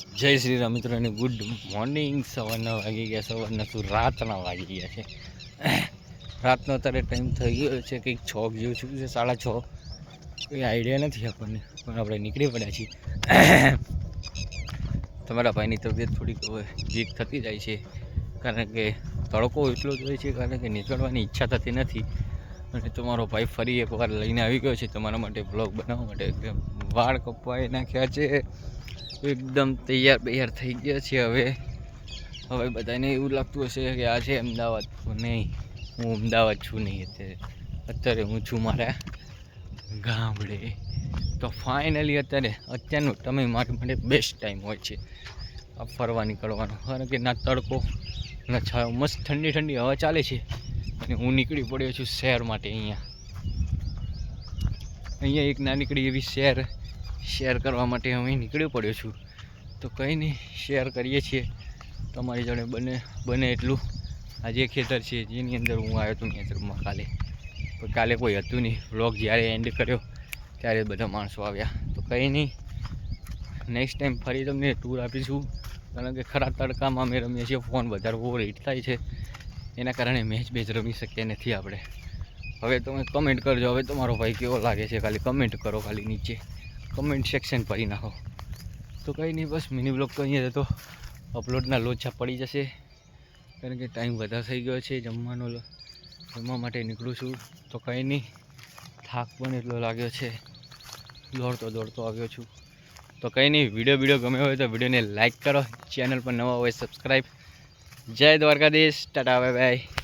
જય શ્રી રામ મિત્રોને good morning સવારના વાગી ગયા, સવારના શું રાતના વાગી ગયા છે? રાતનો અત્યારે ટાઈમ થઈ ગયો છે, કંઈક છ જેવું છું છે, સાડા છ. કોઈ આઈડિયા નથી આપણને, પણ આપણે નીકળી પડ્યા છીએ. તમારા ભાઈની તબિયત થોડીક વીક થતી જાય છે, કારણ કે તડકો એટલો જ હોય છે, કારણ કે નીકળવાની ઈચ્છા થતી નથી. અને તમારો ભાઈ ફરી એકવાર લઈને આવી ગયો છે, તમારા માટે બ્લોગ બનાવવા માટે. વાળ કપાઈ નાખ્યા છે. એકદમ તૈયાર બૈયાર થઈ ગયા છે હવે. હવે બધાને એવું લાગતું હશે કે આ છે અમદાવાદ. નહીં, હું અમદાવાદ છું નહીં અત્યારે. અત્યારે હું છું મારા ગામડે. તો ફાઇનલી અત્યારે અત્યારનો તમે મારા માટે બેસ્ટ ટાઈમ હોય છે. આ ફરવા નીકળવાનો. કારણ કે ના તડકો, ના છાયો, મસ્ત ઠંડી ઠંડી હવા ચાલે છે. અને હું નીકળી પડ્યો છું શહેર માટે અહીંયા. અહીંયા એક નાનકડી એવી શહેર શેર કરવા માટે હું નીકળી પડ્યો છું. તો કંઈ નહીં શેર કરીએ છીએ. તમારી જોડે બને બને એટલું. આ જે ખેતર છે, જેની અંદર હું આવ્યો હતો ખેતરમાં કાલે. પણ કાલે કોઈ હતું નહીં. વ્લોગ જ્યારે એન્ડ કર્યો, ત્યારે બધા માણસો આવ્યા. તો કંઈ નહીં. નેક્સ્ટ ટાઈમ ફરી તમને ટૂર આપીશું. કારણ કે ખરા તડકામાં અમે રમીએ છીએ. ફોન વધારે ઓવર હીટ થાય છે. એના કારણે મેચ બેચ રમી શકીએ નથી આપણે. હવે તમે કમેન્ટ કરજો. હવે તમારો ભાઈ કેવો લાગે છે? ખાલી કમેન્ટ કરો ખાલી નીચે. કમેન્ટ સેક્શન ભરી નાખો. તો કંઈ નહીં, બસ મિની બ્લોગ તો અહીંયા તો અપલોડના લોચા પડી જશે. કારણ કે ટાઈમ વધારે થઈ ગયો છે, જમવાનો જમવા માટે નીકળું છું. તો કંઈ નહીં, થાક પણ એટલો લાગ્યો છે. દોડતો દોડતો આવ્યો છું. તો કંઈ નહીં વીડિયો વીડિયો ગમે હોય તો વિડીયોને લાઇક કરો. ચેનલ પર નવા હોય સબસ્ક્રાઈબ જય દ્વારકાધીશ. Tata bye bye